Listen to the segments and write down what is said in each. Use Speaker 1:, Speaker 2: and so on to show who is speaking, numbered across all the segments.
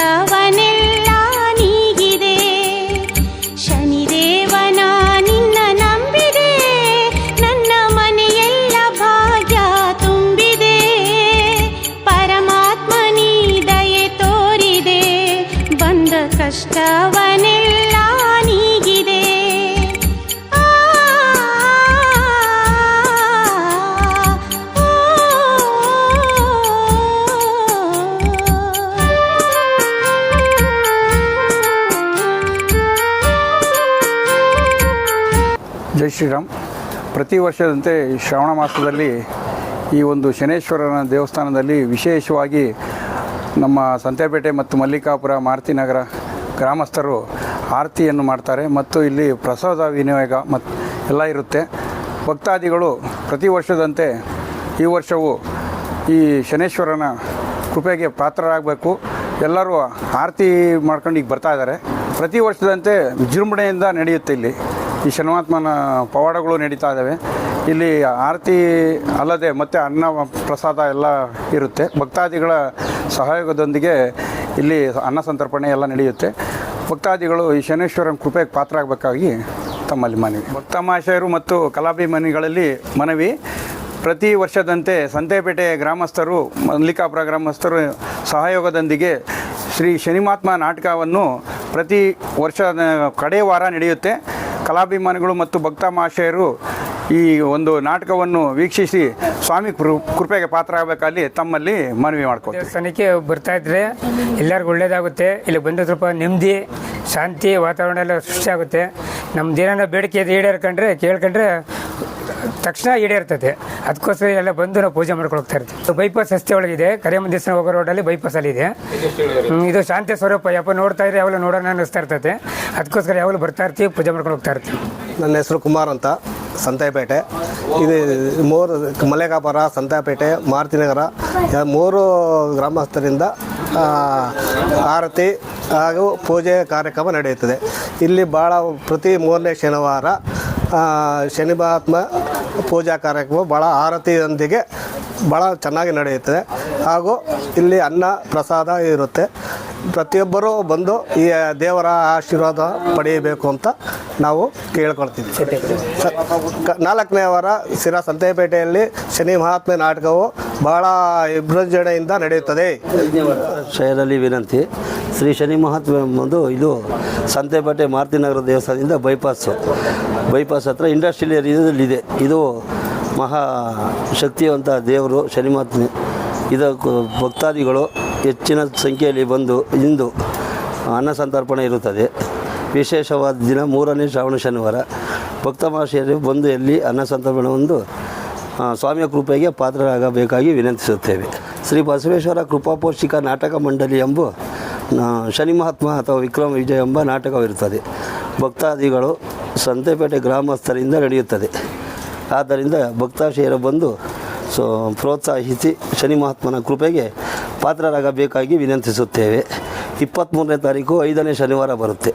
Speaker 1: ಕಷ್ಟವನೆಲ್ಲ ನೀಗಿದೆ. ಶನಿದೇವನ ನಿನ್ನ ನಂಬಿದೆ. ನನ್ನ ಮನೆಯೆಲ್ಲ ಭಾಗ್ಯ ತುಂಬಿದೆ. ಪರಮಾತ್ಮ ನೀ ದಯೆ ತೋರಿದೆ. ಬಂದ ಕಷ್ಟವನೆಲ್ಲ
Speaker 2: ಶ್ರೀರಾಮ್, ಪ್ರತಿ ವರ್ಷದಂತೆ ಶ್ರಾವಣ ಮಾಸದಲ್ಲಿ ಈ ಒಂದು ಶನೇಶ್ವರನ ದೇವಸ್ಥಾನದಲ್ಲಿ ವಿಶೇಷವಾಗಿ ನಮ್ಮ ಸಂತೆಪೇಟೆ ಮತ್ತು ಮಲ್ಲಿಕಾಪುರ ಮಾರುತಿನಗರ ಗ್ರಾಮಸ್ಥರು ಆರತಿಯನ್ನು ಮಾಡ್ತಾರೆ. ಮತ್ತು ಇಲ್ಲಿ ಪ್ರಸಾದ ವಿನಿಯೋಗ ಮತ್ತು ಎಲ್ಲ ಇರುತ್ತೆ. ಭಕ್ತಾದಿಗಳು ಪ್ರತಿ ವರ್ಷದಂತೆ ಈ ವರ್ಷವೂ ಈ ಶನೇಶ್ವರನ ಕೃಪೆಗೆ ಪಾತ್ರರಾಗಬೇಕು. ಎಲ್ಲರೂ ಆರತಿ ಮಾಡ್ಕೊಂಡು ಈಗ ಬರ್ತಾ ಇದ್ದಾರೆ. ಪ್ರತಿ ವರ್ಷದಂತೆ ವಿಜೃಂಭಣೆಯಿಂದ ನಡೆಯುತ್ತೆ ಇಲ್ಲಿ. ಈ ಶನಿಮಾತ್ಮನ ಪವಾಡಗಳು ನಡೀತಾ ಇದ್ದಾವೆ. ಇಲ್ಲಿ ಆರತಿ ಅಲ್ಲದೆ ಮತ್ತು ಅನ್ನ ಪ್ರಸಾದ ಎಲ್ಲ ಇರುತ್ತೆ. ಭಕ್ತಾದಿಗಳ ಸಹಯೋಗದೊಂದಿಗೆ ಇಲ್ಲಿ ಅನ್ನ ಸಂತರ್ಪಣೆ ಎಲ್ಲ ನಡೆಯುತ್ತೆ. ಭಕ್ತಾದಿಗಳು ಈ ಶನೇಶ್ವರನ ಕೃಪೆಗೆ ಪಾತ್ರ ಆಗಬೇಕಾಗಿ ತಮ್ಮಲ್ಲಿ ಮನವಿ. ಭಕ್ತಮಾಶಯರು ಮತ್ತು ಕಲಾಭಿಮಾನಿಗಳಲ್ಲಿ ಮನವಿ. ಪ್ರತಿ ವರ್ಷದಂತೆ ಸಂತೆಪೇಟೆ ಗ್ರಾಮಸ್ಥರು, ಮಲ್ಲಿಕಾಪುರ ಗ್ರಾಮಸ್ಥರು ಸಹಯೋಗದೊಂದಿಗೆ ಶ್ರೀ ಶನಿಮಾತ್ಮ ನಾಟಕವನ್ನು ಪ್ರತಿ ವರ್ಷ ಕಡೆ ವಾರ ನಡೆಯುತ್ತೆ. ಕಲಾಭಿಮಾನಿಗಳು ಮತ್ತು ಭಕ್ತ ಮಹಾಶಯರು ಈ ಒಂದು ನಾಟಕವನ್ನು ವೀಕ್ಷಿಸಿ ಸ್ವಾಮಿ ಕೃಪೆಗೆ ಪಾತ್ರ ಆಗಬೇಕಲ್ಲಿ ತಮ್ಮಲ್ಲಿ ಮನವಿ ಮಾಡ್ಕೊಳ್ತೀವಿ.
Speaker 3: ದೇವಸ್ಥಾನಕ್ಕೆ ಬರ್ತಾ ಇದ್ರೆ ಎಲ್ಲರಿಗೂ ಒಳ್ಳೇದಾಗುತ್ತೆ. ಇಲ್ಲಿ ಬಂದ ಸ್ವಲ್ಪ ನೆಮ್ಮದಿ, ಶಾಂತಿ, ವಾತಾವರಣ ಎಲ್ಲ ಸೃಷ್ಟಿಯಾಗುತ್ತೆ ನಮ್ದು ಏನಾರ ಬೇಡಿಕೆ ಈಡೇರ್ಕೊಂಡ್ರೆ ಕೇಳ್ಕೊಂಡ್ರೆ ತಕ್ಷಣ ಈಡೇರ್ತದೆ. ಅದಕ್ಕೋಸ್ಕರ ಎಲ್ಲ ಬಂದು ನಾವು ಪೂಜೆ ಮಾಡ್ಕೊಂಡು ಹೋಗ್ತಾ ಇರ್ತೀವಿ. ಬೈಪಾಸ್ ರಸ್ತೆ ಒಳಗಿದೆ. ಕರಿಯಮ್ಮ ದೇವಸ್ಥಾನ ಹೋಗೋ ರೋಡಲ್ಲಿ ಬೈಪಾಸ್ ಅಲ್ಲಿ ಇದೆ. ಇದು ಶಾಂತಿ ಸ್ವರೂಪ. ಯಪ್ಪ ನೋಡ್ತಾ ಇದ್ರೆ ಯಾವಾಗಲೂ ನೋಡೋಣ ಅನ್ನಿಸ್ತಾ ಇರ್ತೈತೆ. ಅದಕ್ಕೋಸ್ಕರ ಯಾವಾಗಲೂ ಬರ್ತಾ ಇರ್ತೀವಿ, ಪೂಜೆ ಮಾಡ್ಕೊಂಡು ಹೋಗ್ತಾ ಇರ್ತೀವಿ.
Speaker 4: ನನ್ನ ಹೆಸರು ಕುಮಾರ್ ಅಂತ, ಸಂತೆಪೇಟೆ. ಇದು ಮೂರು ಮಲೆಗಾಪುರ, ಸಂತೆಪೇಟೆ ಮಾರುತಿನಗರ ಮೂರು ಗ್ರಾಮಸ್ಥರಿಂದ ಆರತಿ ಹಾಗೂ ಪೂಜೆ ಕಾರ್ಯಕ್ರಮ ನಡೆಯುತ್ತದೆ. ಇಲ್ಲಿ ಭಾಳ ಪ್ರತಿ ಮೂರನೇ ಶನಿವಾರ ಶನಿ ಮಹಾತ್ಮ ಪೂಜಾ ಕಾರ್ಯಕ್ರಮ ಭಾಳ ಆರತಿಯೊಂದಿಗೆ ಭಾಳ ಚೆನ್ನಾಗಿ ನಡೆಯುತ್ತದೆ. ಹಾಗೂ ಇಲ್ಲಿ ಅನ್ನ ಪ್ರಸಾದ ಇರುತ್ತೆ. ಪ್ರತಿಯೊಬ್ಬರೂ ಬಂದು ಈ ದೇವರ ಆಶೀರ್ವಾದ ಪಡೆಯಬೇಕು ಅಂತ ನಾವು ಕೇಳ್ಕೊಳ್ತೀವಿ. ನಾಲ್ಕನೇ ವಾರ ಶಿರಾ ಸಂತೆಪೇಟೆಯಲ್ಲಿ ಶನಿ ಮಹಾತ್ಮೆ ನಾಟಕವು ಬಹಳ ವಿಜೃಂಭಣೆಯಿಂದ ನಡೆಯುತ್ತದೆ.
Speaker 5: ಶಹರಲ್ಲಿ ವಿನಂತಿ. ಶ್ರೀ ಶನಿ ಮಹಾತ್ಮ ಎಂಬುದು ಇದು ಸಂತೆಪೇಟೆ ಮಾರುತಿನಗರ ದೇವಸ್ಥಾನದಿಂದ ಬೈಪಾಸು ಬೈಪಾಸ್ ಹತ್ರ ಇಂಡಸ್ಟ್ರಿಯಲ್ ಏರಿಯಾದಲ್ಲಿದೆ ಇದು ಮಹಾ ಶಕ್ತಿವಂತ ದೇವರು ಶನಿ ಮಹಾತ್ಮೆ. ಇದಕ್ಕೂ ಭಕ್ತಾದಿಗಳು ಹೆಚ್ಚಿನ ಸಂಖ್ಯೆಯಲ್ಲಿ ಬಂದು ಇಂದು ಅನ್ನ ಸಂತರ್ಪಣೆ ಇರುತ್ತದೆ. ವಿಶೇಷವಾದ ದಿನ ಮೂರನೇ ಶ್ರಾವಣ ಶನಿವಾರ. ಭಕ್ತ ಮಹಾಶಯರು ಬಂದು ಎಲ್ಲಿ ಅನ್ನ ಸಂತರ್ಪಣೆ ಒಂದು ಸ್ವಾಮಿಯ ಕೃಪೆಗೆ ಪಾತ್ರರಾಗಬೇಕಾಗಿ ವಿನಂತಿಸುತ್ತೇವೆ. ಶ್ರೀ ಬಸವೇಶ್ವರ ಕೃಪಾಪೋಷಿಕ ನಾಟಕ ಮಂಡಳಿ ಎಂಬ ಶನಿ ಮಹಾತ್ಮ ಅಥವಾ ವಿಕ್ರಮ ವಿಜಯ ಎಂಬ ನಾಟಕವಿರುತ್ತದೆ. ಭಕ್ತಾದಿಗಳು ಸಂತೆಪೇಟೆ ಗ್ರಾಮಸ್ಥರಿಂದ ನಡೆಯುತ್ತದೆ. ಆದ್ದರಿಂದ ಭಕ್ತಾಶಯರು ಬಂದು, ಸೊ, ಪ್ರೋತ್ಸಾಹಿಸಿ ಶನಿ ಮಹಾತ್ಮನ ಕೃಪೆಗೆ ಪಾತ್ರರಾಗಬೇಕಾಗಿ ವಿನಂತಿಸುತ್ತೇವೆ. ಇಪ್ಪತ್ತ್ಮೂರನೇ ತಾರೀಕು ಐದನೇ ಶನಿವಾರ ಬರುತ್ತೆ.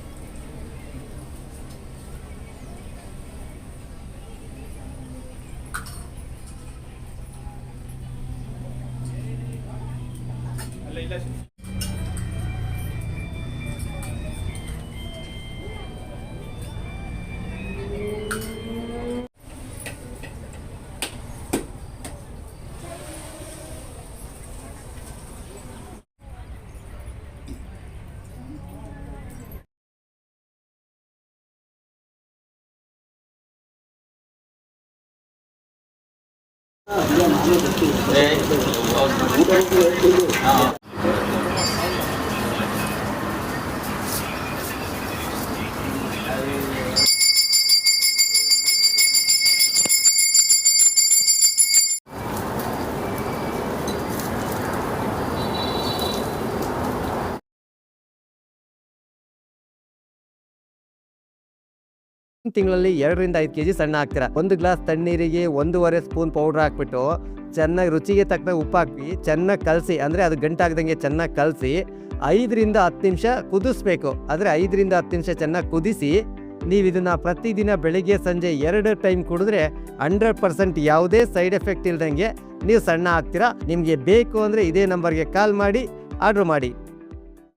Speaker 2: 比较忙碌的事
Speaker 6: ತಿಂಗಳಲ್ಲಿ ಎರಡರಿಂದ ಐದು ಕೆಜಿ ಸಣ್ಣ ಹಾಕ್ತೀರಾ. ಒಂದು ಗ್ಲಾಸ್ ತಣ್ಣೀರಿಗೆ ಒಂದೂವರೆ ಸ್ಪೂನ್ ಪೌಡರ್ ಹಾಕ್ಬಿಟ್ಟು ಚೆನ್ನಾಗಿ ರುಚಿಗೆ ತಕ್ಕ ಉಪ್ಪು ಹಾಕಿ ಚೆನ್ನಾಗಿ ಕಲಸಿ, ಅಂದರೆ ಅದು ಗಂಟಾಗ್ದಂಗೆ ಚೆನ್ನಾಗಿ ಕಲಸಿ, ಐದರಿಂದ ಹತ್ತು ನಿಮಿಷ ಕುದಿಸ್ಬೇಕು. ಅಂದರೆ ಐದರಿಂದ ಹತ್ತು ನಿಮಿಷ ಚೆನ್ನಾಗಿ ಕುದಿಸಿ, ನೀವು ಇದನ್ನು ಪ್ರತಿದಿನ ಬೆಳಿಗ್ಗೆ ಸಂಜೆ ಎರಡು ಟೈಮ್ ಕುಡಿದ್ರೆ ಹಂಡ್ರೆಡ್ ಪರ್ಸೆಂಟ್ ಯಾವುದೇ ಸೈಡ್ ಎಫೆಕ್ಟ್ ಇಲ್ದಂಗೆ ನೀವು ಸಣ್ಣ ಹಾಕ್ತೀರಾ. ನಿಮಗೆ ಬೇಕು ಅಂದರೆ ಇದೇ ನಂಬರ್ಗೆ ಕಾಲ್ ಮಾಡಿ, ಆರ್ಡ್ರ್ ಮಾಡಿ.